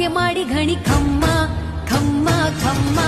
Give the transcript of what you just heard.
ನೃತ್ಯ ಮಾಡಿ ಘಣಿ ಖಮ್ಮ ಖಮ್ಮ ಖಮ್ಮ